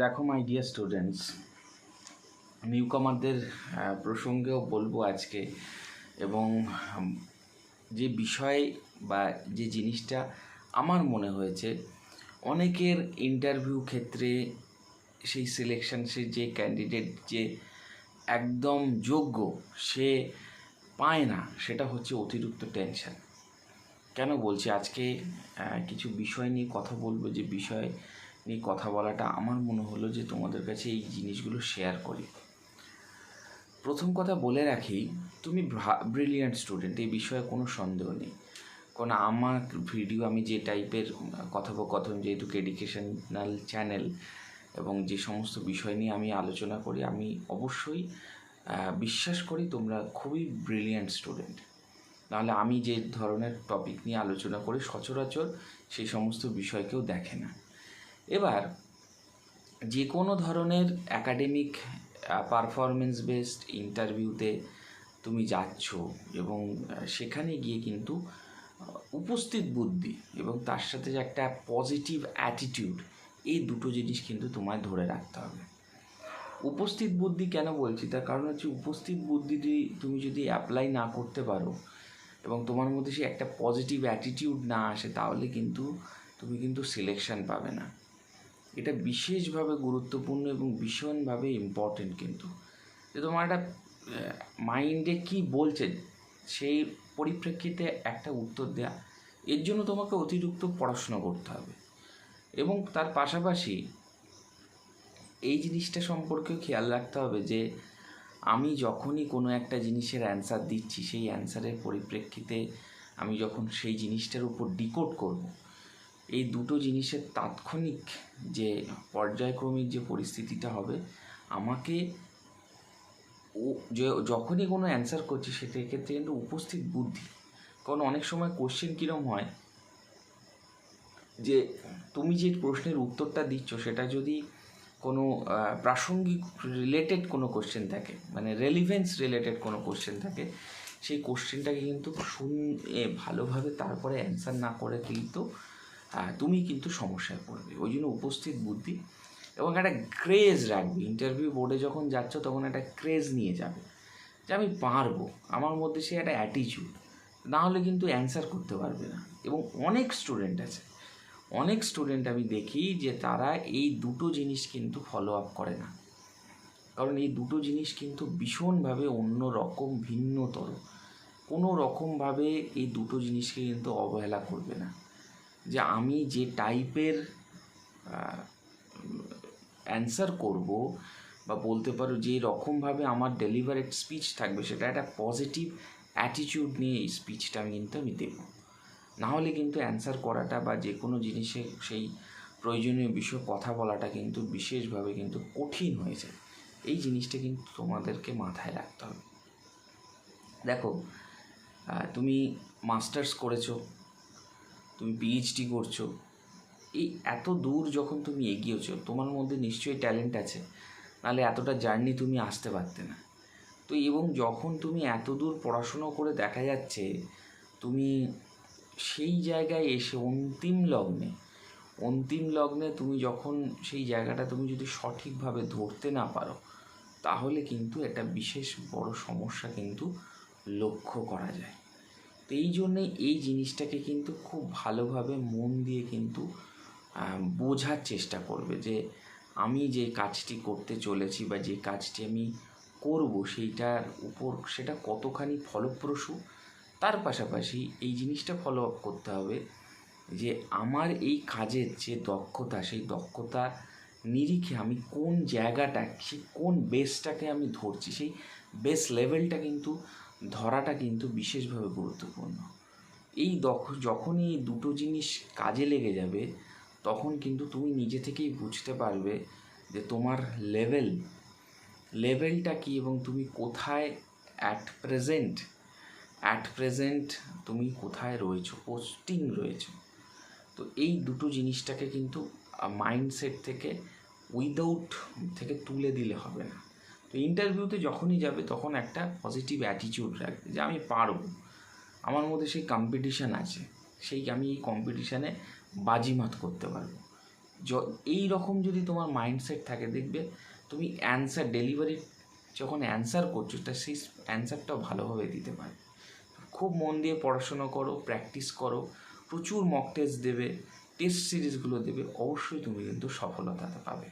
দেখো my dear students নিউকামারদের প্রসঙ্গেও বলব আজকে এবং যে বিষয় বা যে জিনিসটা আমার মনে হয়েছে, অনেকের ইন্টারভিউ ক্ষেত্রে সেই সিলেকশন সে যে ক্যান্ডিডেট যে একদম যোগ্য, সে পায় না, সেটা হচ্ছে অতিরিক্ত টেনশন কেন বলছি? আজকে কিছু বিষয় নিয়ে কথা বলব যে বিষয় নিয়ে কথা বলাটা আমার মনে হলো যে তোমাদের কাছে এই জিনিসগুলো শেয়ার করি। প্রথম কথা বলে রাখি, তুমি ব্রিলিয়ান্ট স্টুডেন্ট এই বিষয়ে কোনো সন্দেহ নেই। কারণ আমার ভিডিও আমি যে টাইপের কথোপকথন, যেহেতু এডুকেশনাল চ্যানেল এবং যে সমস্ত বিষয় নিয়ে আমি আলোচনা করি, আমি অবশ্যই বিশ্বাস করি তোমরা খুবই ব্রিলিয়ান্ট স্টুডেন্ট নাহলে আমি যে ধরনের টপিক নিয়ে আলোচনা করি, সচরাচর সেই সমস্ত বিষয়কেও দেখে না। এবার যে কোনো ধরনের একাডেমিক পারফরমেন্স বেসড ইন্টারভিউতে তুমি যাচ্ছ এবং সেখানে গিয়ে কিন্তু উপস্থিত বুদ্ধি এবং তার সাথে যে একটা পজিটিভ অ্যাটিটিউড এই দুটো জিনিস কিন্তু তোমায় ধরে রাখতে হবে। উপস্থিত বুদ্ধি কেন বলছি? তার কারণ হচ্ছে উপস্থিত বুদ্ধিটি তুমি যদি অ্যাপ্লাই না করতে পারো এবং তোমার মধ্যে সে একটা পজিটিভ অ্যাটিটিউড না আসে, তাহলে কিন্তু তুমি কিন্তু সিলেকশন পাবে না। এটা বিশেষভাবে গুরুত্বপূর্ণ এবং ভীষণভাবে ইম্পর্টেন্ট কিন্তু। যে তোমার একটা মাইন্ডে কী বলছে, সেই পরিপ্রেক্ষিতে একটা উত্তর দেয়া। এর জন্য তোমাকে অতিরিক্ত পড়াশোনা করতে হবে। এবং তার পাশাপাশি এই জিনিসটা সম্পর্কেও খেয়াল রাখতে হবে যে, আমি যখনই কোনো একটা জিনিসের অ্যান্সার দিচ্ছি, সেই অ্যান্সারের পরিপ্রেক্ষিতে আমি যখন সেই জিনিসটার উপর ডিকোড করব এই দুটো জিনিসের তাৎক্ষণিক যে পর্যায়ক্রমিক যে পরিস্থিতিটা হবে, আমাকে ও যে যখনই কোনো অ্যান্সার করছি সেটার ক্ষেত্রে কিন্তু উপস্থিত বুদ্ধি। কারণ অনেক সময় কোশ্চেন কীরম হয়? যে তুমি যে প্রশ্নের উত্তরটা দিচ্ছ, সেটা যদি কোনো প্রাসঙ্গিক রিলেটেড কোনো কোশ্চেন থাকে মানে রেলিভেন্স রিলেটেড কোনো কোশ্চেন থাকে, সেই কোশ্চেনটাকে কিন্তু শুনে ভালোভাবে তারপরে অ্যান্সার না করে কিন্তু তুমি কিন্তু সমস্যায় পড়বে। ওই জন্য উপস্থিত বুদ্ধি এবং একটা ক্রেজ রাখবে। ইন্টারভিউ বোর্ডে যখন যাচ্ছ তখন একটা ক্রেজ নিয়ে যাবে যে আমি পারব। আমার মধ্যে সে একটা অ্যাটিচিউড না হলে কিন্তু অ্যান্সার করতে পারবে না। এবং অনেক স্টুডেন্ট আছে। অনেক স্টুডেন্ট আমি দেখি যে তারা এই দুটো জিনিস কিন্তু ফলো আপ করে না। কারণ এই দুটো জিনিস কিন্তু ভীষণভাবে অন্য রকম ভিন্নতর। কোনো রকমভাবে এই দুটো জিনিসকে কিন্তু অবহেলা করবে না। যে আমি যে টাইপের অ্যান্সার করব বা বলতে পারো যে রকমভাবে আমার ডেলিভারেড স্পিচ থাকবে, সেটা একটা পজিটিভ অ্যাটিটিউড নিয়ে এই স্পিচটা আমি কিন্তু আমি দেবো। না হলে কিন্তু অ্যান্সার করাটা বা যে কোনো জিনিসে সেই প্রয়োজনীয় বিষয়ে কথা বলাটা কিন্তু বিশেষভাবে কিন্তু কঠিন হয়ে যায়। এই জিনিসটা কিন্তু তোমাদেরকে মাথায় রাখতে হবে। দেখো তুমি মাস্টার্স করেছ তুমি পিএইচডি করছ। এই এত দূর যখন তুমি এগিয়েছো, তোমার মধ্যে নিশ্চয়ই ট্যালেন্ট আছে, নাহলে এতটা জার্নি তুমি আসতে পারতে না। তো এবং যখন তুমি এত দূর পড়াশুনো করে দেখা যাচ্ছে, তুমি সেই জায়গায় এসে অন্তিম লগ্নে অন্তিম লগ্নে তুমি যখন সেই জায়গাটা তুমি যদি সঠিকভাবে ধরতে না পারো, তাহলে কিন্তু একটা বিশেষ বড় সমস্যা কিন্তু লক্ষ্য করা যায়। তো এই জন্যে এই জিনিসটাকে কিন্তু খুব ভালোভাবে মন দিয়ে কিন্তু বোঝার চেষ্টা করবে যে আমি যে কাজটি করতে চলেছি বা যে কাজটি আমি করব সেইটার উপর সেটা কতখানি ফলপ্রসূ, তার পাশাপাশি এই জিনিসটা ফলো আপ করতে হবে যে আমার এই কাজের যে দক্ষতা, সেই দক্ষতা নিরিখে আমি কোন জায়গাটা সেই কোন বেসটাকে আমি ধরছি, সেই বেস লেভেলটা কিন্তু ধরাটা কিন্তু বিশেষভাবে গুরুত্বপূর্ণ। এই যখনই এই দুটো জিনিস কাজে লেগে যাবে, তখন কিন্তু তুমি নিজে থেকেই বুঝতে পারবে যে তোমার লেভেল লেভেলটা কী এবং তুমি কোথায় অ্যাট প্রেজেন্ট অ্যাট প্রেজেন্ট তুমি কোথায় রয়েছো পোস্টিং রয়েছো। তো এই দুটো জিনিসটাকে কিন্তু মাইন্ডসেট থেকে উইদাউট থেকে তুলে দিলে হবে না। তো ইন্টারভিউতে যখনই যাবে তখন একটা পজিটিভ অ্যাটিটিউড রাখবে যে আমি পারব। আমার মধ্যে সেই কম্পিটিশান আছে, সেই আমি এই কম্পিটিশানে বাজিমাত করতে পারব। এই রকম যদি তোমার মাইন্ডসেট থাকে, দেখবে তুমি অ্যান্সার ডেলিভারি যখন অ্যান্সার করছ, তা সেই অ্যান্সারটাও ভালোভাবে দিতে পারে খুব মন দিয়ে পড়াশুনো করো প্র্যাকটিস করো, প্রচুর মক টেস্ট দেবে টেস্ট সিরিজগুলো দেবে, অবশ্যই তুমি কিন্তু সফলতাটা পাবে।